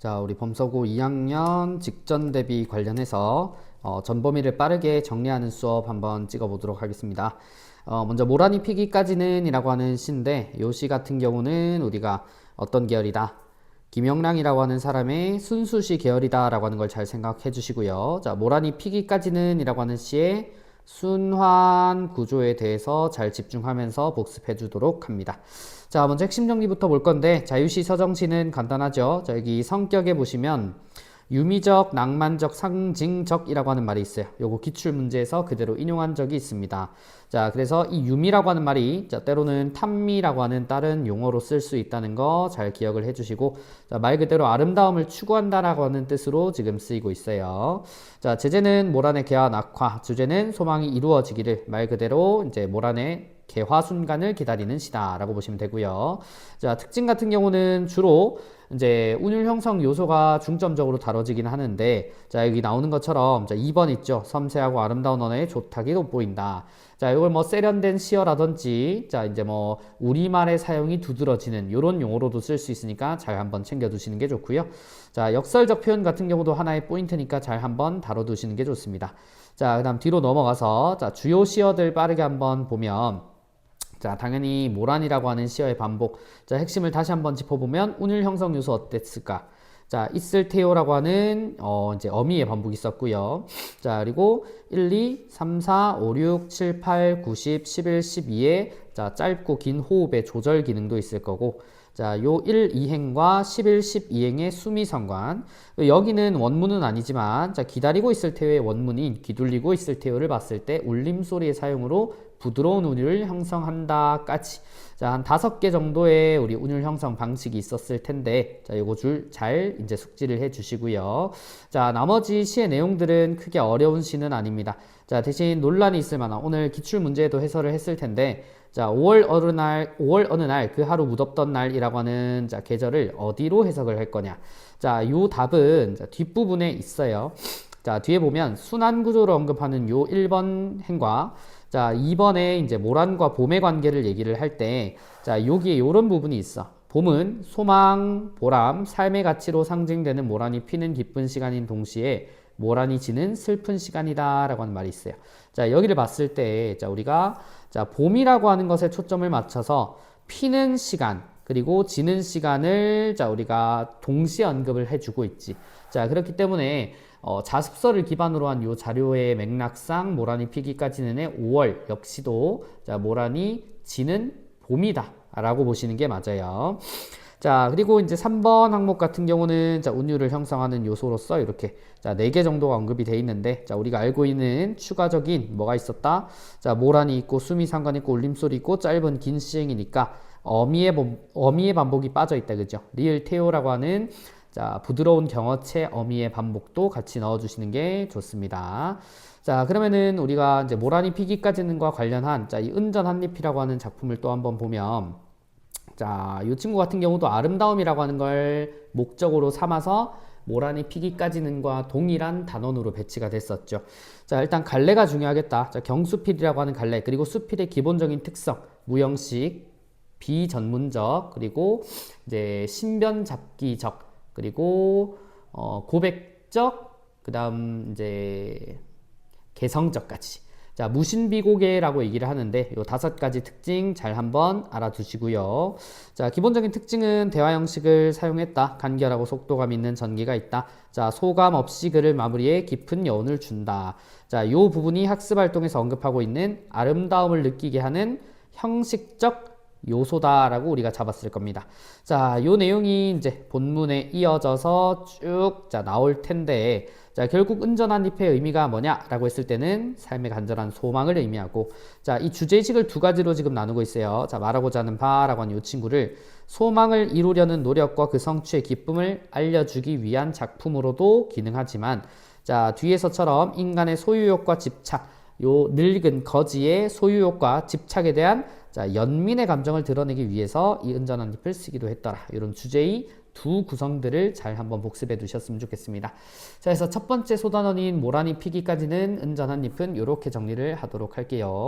자, 우리 범서고 2학년 직전 대비 관련해서 어, 전범위를 빠르게 정리하는 수업 한번 찍어보도록 하겠습니다. 어, 먼저 모라니 피기까지는 이라고 하는 시인데 이시 같은 경우는 우리가 어떤 계열이다? 김영랑이라고 하는 사람의 순수시 계열이다 라고 하는 걸 잘 생각해 주시고요. 자, 모라니 피기까지는 이라고 하는 시의 순환 구조에 대해서 잘 집중하면서 복습해 주도록 합니다. 자, 먼저 핵심 정리부터 볼 건데, 자유시 서정시는 간단하죠. 자, 여기 성격에 보시면, 유미적, 낭만적, 상징적이라고 하는 말이 있어요. 요거 기출 문제에서 그대로 인용한 적이 있습니다. 자, 그래서 이 유미라고 하는 말이 자, 때로는 탐미라고 하는 다른 용어로 쓸 수 있다는 거 잘 기억을 해주시고, 자, 말 그대로 아름다움을 추구한다라고 하는 뜻으로 지금 쓰이고 있어요. 자, 제재는 모란의 개화 낙화, 주제는 소망이 이루어지기를 말 그대로 이제 모란의 개화 순간을 기다리는 시다라고 보시면 되고요. 자, 특징 같은 경우는 주로 이제 운율 형성 요소가 중점적으로 다뤄지긴 하는데 자, 여기 나오는 것처럼 자, 2번 있죠. 섬세하고 아름다운 언어의 조탁이 돋보인다. 자, 이걸 뭐 세련된 시어라든지 자, 이제 뭐 우리말의 사용이 두드러지는 이런 용어로도 쓸 수 있으니까 잘 한번 챙겨 두시는 게 좋고요. 자, 역설적 표현 같은 경우도 하나의 포인트니까 잘 한번 다뤄 두시는 게 좋습니다. 자, 그다음 뒤로 넘어가서 자, 주요 시어들 빠르게 한번 보면 자, 당연히 모란이라고 하는 시어의 반복. 자, 핵심을 다시 한번 짚어보면 운율 형성 요소 어땠을까? 자, 있을 테요라고 하는 어, 이제 어미의 반복이 있었고요. 자, 그리고 1, 2, 3, 4, 5, 6, 7, 8, 9, 10, 11, 12에 자, 짧고 긴 호흡의 조절 기능도 있을 거고 자, 요 1, 2행과 11, 12행의 수미성관. 여기는 원문은 아니지만, 자, 기다리고 있을 테의 원문인 기둘리고 있을 테요를 봤을 때 울림소리의 사용으로 부드러운 운율을 형성한다까지. 자, 한 다섯 개 정도의 우리 운율 형성 방식이 있었을 텐데, 자, 요거 줄 잘 이제 숙지를 해 주시고요. 자, 나머지 시의 내용들은 크게 어려운 시는 아닙니다. 자, 대신 논란이 있을 만한 오늘 기출 문제에도 해설을 했을 텐데, 자, 5월 어느 날, 5월 어느 날 그 하루 묻었던 날이라고 하는 자, 계절을 어디로 해석을 할 거냐. 자, 요 답은 자, 뒷부분에 있어요. 자, 뒤에 보면 순환 구조를 언급하는 요 1번 행과 자, 2번에 이제 모란과 봄의 관계를 얘기를 할 때, 자, 여기에 요런 부분이 있어. 봄은 소망, 보람, 삶의 가치로 상징되는 모란이 피는 기쁜 시간인 동시에 모란이 지는 슬픈 시간이다 라고 하는 말이 있어요. 자, 여기를 봤을 때, 자, 우리가 자, 봄이라고 하는 것에 초점을 맞춰서 피는 시간, 그리고 지는 시간을 자, 우리가 동시에 언급을 해주고 있지. 자, 그렇기 때문에 어, 자습서를 기반으로 한 요 자료의 맥락상 모란이 피기까지는의 5월 역시도 자, 모란이 지는 봄이다. 라고 보시는 게 맞아요. 자, 그리고 이제 3번 항목 같은 경우는 자, 운율을 형성하는 요소로서 이렇게 자, 4개 정도가 언급이 돼 있는데 자, 우리가 알고 있는 추가적인 뭐가 있었다? 자, 모란이 있고 숨이 상관 있고 울림소리 있고 짧은 긴 시행이니까 어미의 어미의 반복이 빠져 있다. 그죠? 리을 테오라고 하는 자, 부드러운 경어체 어미의 반복도 같이 넣어 주시는 게 좋습니다. 자, 그러면은 우리가 이제 모란이 피기까지는과 관련한 자, 이 은전 한잎이라고 하는 작품을 또 한번 보면 자, 이 친구 같은 경우도 아름다움이라고 하는 걸 목적으로 삼아서 모란이 피기까지는과 동일한 단원으로 배치가 됐었죠. 자, 일단 갈래가 중요하겠다. 자, 경수필이라고 하는 갈래, 그리고 수필의 기본적인 특성, 무형식, 비전문적, 그리고 이제 신변 잡기적, 그리고 어, 고백적, 그 다음 이제 개성적까지. 자, 무신비고개라고 얘기를 하는데 요 다섯 가지 특징 잘 한번 알아두시고요. 자, 기본적인 특징은 대화 형식을 사용했다. 간결하고 속도감 있는 전개가 있다. 자, 소감 없이 글을 마무리해 깊은 여운을 준다. 자, 요 부분이 학습 활동에서 언급하고 있는 아름다움을 느끼게 하는 형식적 요소다라고 우리가 잡았을 겁니다. 자, 요 내용이 이제 본문에 이어져서 쭉 자, 나올 텐데 자, 결국 은전한 잎의 의미가 뭐냐라고 했을 때는 삶의 간절한 소망을 의미하고 자, 이 주제의식을 두 가지로 지금 나누고 있어요. 자, 말하고자 하는 바라고 하는 이 친구를 소망을 이루려는 노력과 그 성취의 기쁨을 알려주기 위한 작품으로도 기능하지만 자, 뒤에서처럼 인간의 소유욕과 집착, 요 늙은 거지의 소유욕과 집착에 대한 자, 연민의 감정을 드러내기 위해서 이 은전한 잎을 쓰기도 했더라. 이런 주제의 두 구성들을 잘 한번 복습해 두셨으면 좋겠습니다. 자, 그래서 첫 번째 소단원인 모란이 피기까지는 은전한 잎은 이렇게 정리를 하도록 할게요.